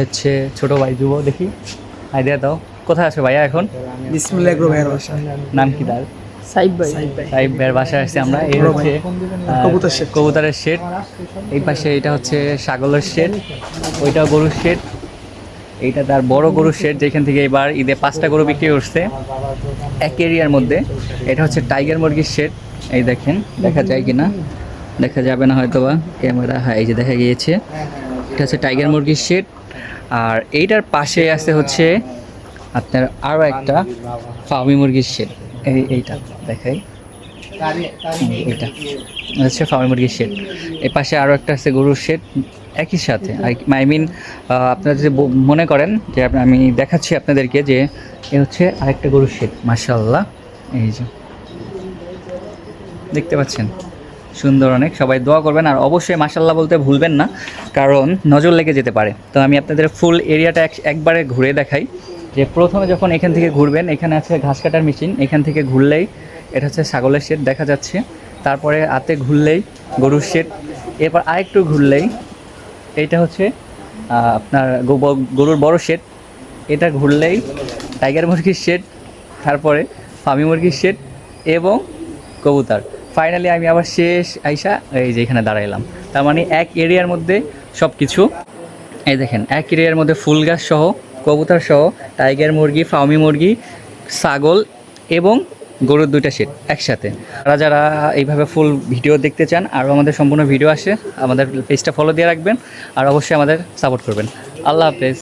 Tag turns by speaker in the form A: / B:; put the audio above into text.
A: হচ্ছে ছোট ভাই যুব দেখি। আইডিয়া দাও। কোথায় আছে ভাইয়া এখন?
B: বিসমিল্লাহ এগ্রো ভাইয়ের বাসা।
A: নাম কি তার?
B: সাইব ভাই।
A: সাহেব ভাইয়ের বাসায় আসছি আমরা। এই
B: বড়
A: হচ্ছে।
B: কবুতর shed।
A: কবুতরের শেড। এই পাশে এটা হচ্ছে ছাগলের শেড। ওইটা গরুর শেড। এইটা তার বড় গরুর শেড যেখান থেকে এবার ঈদে পাঁচটা গরু বিক্রি করছে এক এরিয়ার মধ্যে। এটা হচ্ছে টাইগার মুরগির শেড। এই দেখেন দেখা যায় কিনা? দেখা যাবে না হয়তো বা ক্যামেরা হ্যাঁ এই যে দেখা গিয়েছে। এটা হচ্ছে টাইগার মুরগির শেড। আর এইটার পাশে আছে হচ্ছে আপনার আরও একটা ফার্মি মুরগির শেড এই এইটা দেখাই। এটা হচ্ছে ফার্মি মুরগির শেড এর পাশে আরও একটা আছে গরুর শেড একই সাথে। আই মিন আপনারা যদি মনে করেন যে আমি দেখাচ্ছি আপনাদেরকে যে এ হচ্ছে আরেকটা গরুর শেড মার্শাল্লাহ এই যে। দেখতে পাচ্ছেন? সুন্দর অনেক, সবাই দোয়া করবেন। আর অবশ্যই মাসাল্লাহ বলতে ভুলবেন না, কারণ নজর লেগে যেতে পারে। তো আমি আপনাদের ফুল এরিয়াটা এক- একবারে ঘুরে দেখাই। যে প্রথমে যখন এখান থেকে ঘুরবেন, এখানে আছে ঘাস কাটার মেশিন এখান থেকে ঘুরলেই এটা হচ্ছে ছাগলের শেড দেখা যাচ্ছে। তারপরে হাতে ঘুরলেই গরুর শেড এরপর আরেকটু ঘুরলেই এইটা হচ্ছে আপনার গরুর বড় শেড এটা ঘুরলেই টাইগার মুরগির শেড তারপরে ফার্মি মুরগির শেড এবং কবুতর। ফাইনালি আমি আবার শেষ আইসা এই যে এখানে দাঁড়াইলাম। তার মানে এক এরিয়ার মধ্যে সব কিছু এই দেখেন, এক এরিয়ার মধ্যে ফুল গাছ সহ, কবুতর সহ টাইগার মুরগি ফার্মি মুরগি, ছাগল এবং গরুর দুইটা সেট একসাথে। যারা যারা এইভাবে ফুল ভিডিও দেখতে চান, আরও আমাদের সম্পূর্ণ ভিডিও আসে, আমাদের পেজটা ফলো দিয়ে রাখবেন, আর অবশ্যই আমাদের সাপোর্ট করবেন। আল্লাহ হাফেজ।